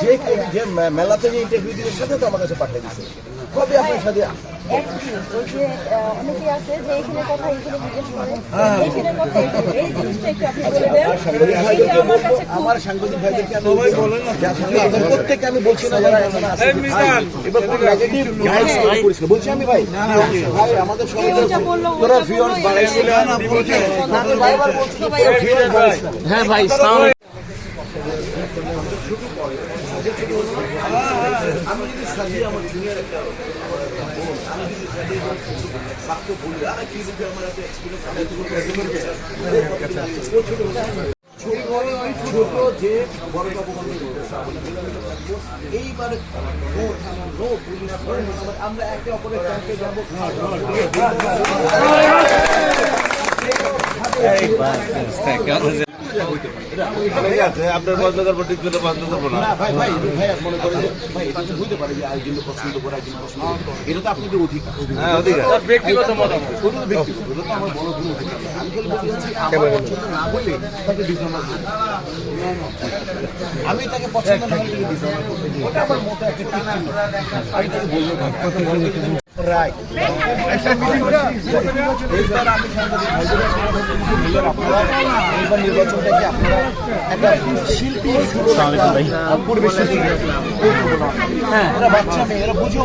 যে যে মেলাতে যে ইন্টারভিউ দিবে সাথে তো আমার কাছে পাঠিয়ে দিচ্ছে কবে আপনার সাথে হ্যাঁ। ভাইদেরকে আমার সাংবাদিক ভাইদেরকে প্রত্যেককে আমি বলছি না যারা এবার। বলছি আমি ভাই ভাই আমাদের সবাই তোরা। হ্যাঁ ভাই সাউন্ড আমি যদি সাজিয়ে আমার দিবে আমার এত experience, আমি এত বড় resume পেয়েছি। ও ছোট ছোট ছোট যে বড় বাবু আমি করতেছে, আমি বলব, এইবারে নো থানা নো আমরা একে অপরের ক্যাম্পে যাব আপনার বন্ধ করব ঠিক মনে পারি পছন্দ পছন্দ হ্যাঁ আমি পছন্দ তাকে পছন্দ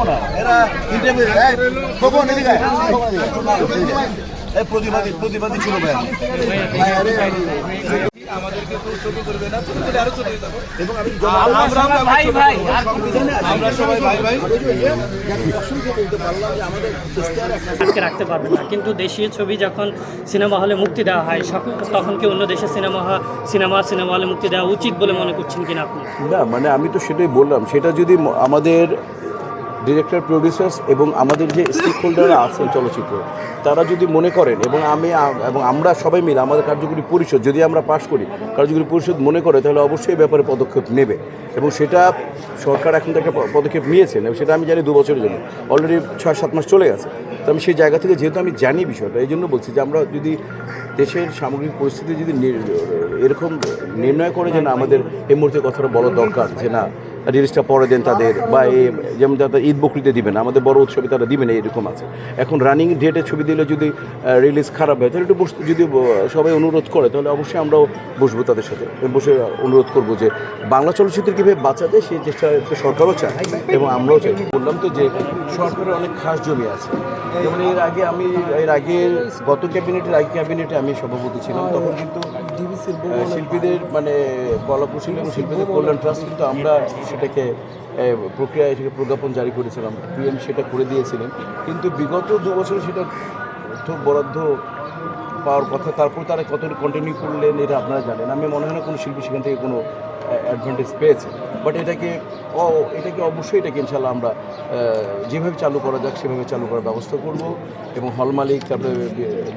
না। প্রতিবাদী এইবার আমি না। এবং আমি ভাই ভাই আমরা সবাই ভাই ভাই। রাখতে পারবে না। কিন্তু দেশীয় ছবি যখন সিনেমা হলে মুক্তি দেওয়া হয় তখন কি অন্য দেশের সিনেমা সিনেমা সিনেমা হলে মুক্তি দেওয়া উচিত বলে মনে করছেন কিনা আপনি? না মানে আমি তো সেটাই বললাম। সেটা যদি আমাদের ডিরেক্টর প্রডিউসার্স এবং আমাদের যে স্টেক হোল্ডাররা আছেন চলচ্চিত্র, তারা যদি মনে করেন এবং আমি, এবং আমরা সবাই মিলে আমাদের কার্যকরী পরিষদ যদি আমরা পাশ করি, কার্যকরী পরিষদ মনে করে, তাহলে অবশ্যই ব্যাপারে পদক্ষেপ নেবে। এবং সেটা সরকার এখন থেকে পদক্ষেপ নিয়েছেন, এবং সেটা আমি জানি দু বছরের জন্য। অলরেডি ছয় সাত মাস চলে গেছে। তো আমি সেই জায়গা থেকে যেহেতু আমি জানি বিষয়টা, এই জন্য বলছি যে আমরা যদি দেশের সামগ্রিক পরিস্থিতি যদি এরকম নির্ণয় করে যে না আমাদের এই মুহূর্তে কথাটা বলা দরকার, যে না রিলিজটা পরে দেন তাদের বা এই যেমন তারা ঈদ বকরিতে দিবেন আমাদের বড় উৎসবে তারা দিবেন না, এরকম আছে। এখন রানিং ডেটে ছবি দিলে যদি রিলিজ খারাপ হয় তাহলে একটু বস- যদি সবাই অনুরোধ করে তাহলে অবশ্যই আমরাও বসবো তাদের সাথে। বসে অনুরোধ করব যে বাংলা চলচ্চিত্র কীভাবে বাঁচা যায় সেই চেষ্টা সরকারও চায় এবং আমরাও চাই। বললাম তো যে সরকারের অনেক খাস জমি আছে। যেমন এর আগে আমি এর আগে গত ক্যাবিনেটের আগে ক্যাবিনেটে আমি সভাপতি ছিলাম তখন কিন্তু শিল্পীদের মানে কৌশল এবং শিল্পীদের কল্যাণ ট্রাস্ট কিন্তু আমরা সেটাকে প্রক্রিয়া হিসেবে প্রজ্ঞাপন জারি করেছিলাম। পিএম সেটা করে দিয়েছিলেন। কিন্তু বিগত দু বছরে সেটা অর্থ বরাদ্দ পাওয়ার কথা, তারপর তারা কত কন্টিনিউ করলেন, এটা আপনারা জানেন। আমি মনে হয় না কোনো শিল্পী সেখান থেকে কোনো অ্যাডভান্টেজ পেয়েছে। বাট এটাকে, ও, এটাকে অবশ্যই এটাকে ইনশাল্লাহ আমরা যেভাবে চালু করা যাক, সেভাবে চালু করার ব্যবস্থা করব। এবং হল মালিক, তারপরে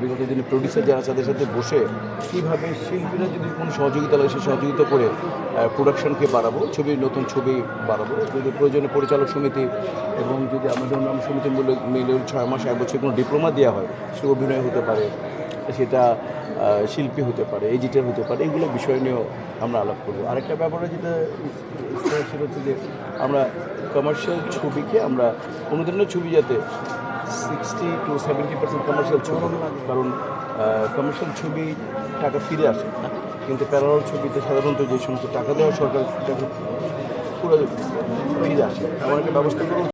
বিগত দিনে প্রডিউসার যারা তাদের সাথে বসে কীভাবে শিল্পীরা যদি কোনো সহযোগিতা লাগে, সেই সহযোগিতা করে প্রোডাকশনকে বাড়াবো ছবির নতুন ছবি বাড়াবো। যদি প্রয়োজনে পরিচালক সমিতি এবং যদি আমাদের অন্যান্য সমিতি মিলে মিলে ছয় মাস, এক বছর কোনো ডিপ্লোমা দেওয়া হয়, সে অভিনয় হতে পারে। সেটা শিল্পী হতে পারে এডিটার হতে পারে, এগুলো বিষয় নিয়েও আমরা আলাপ করব। আরেকটা ব্যাপারে যেটা সেটা হচ্ছে যে আমরা কমার্শিয়াল ছবিকে আমরা কোনো ধরনের ছবি যাতে sixty to seventy percent commercial ছবি কারণ কমার্শিয়াল ছবি টাকা ফিরে আসে কিন্তু প্যারাল ছবিতে সাধারণত যে সমস্ত টাকা দেওয়া সরকার পুরো ফিরে আসে এমন একটা ব্যবস্থা করা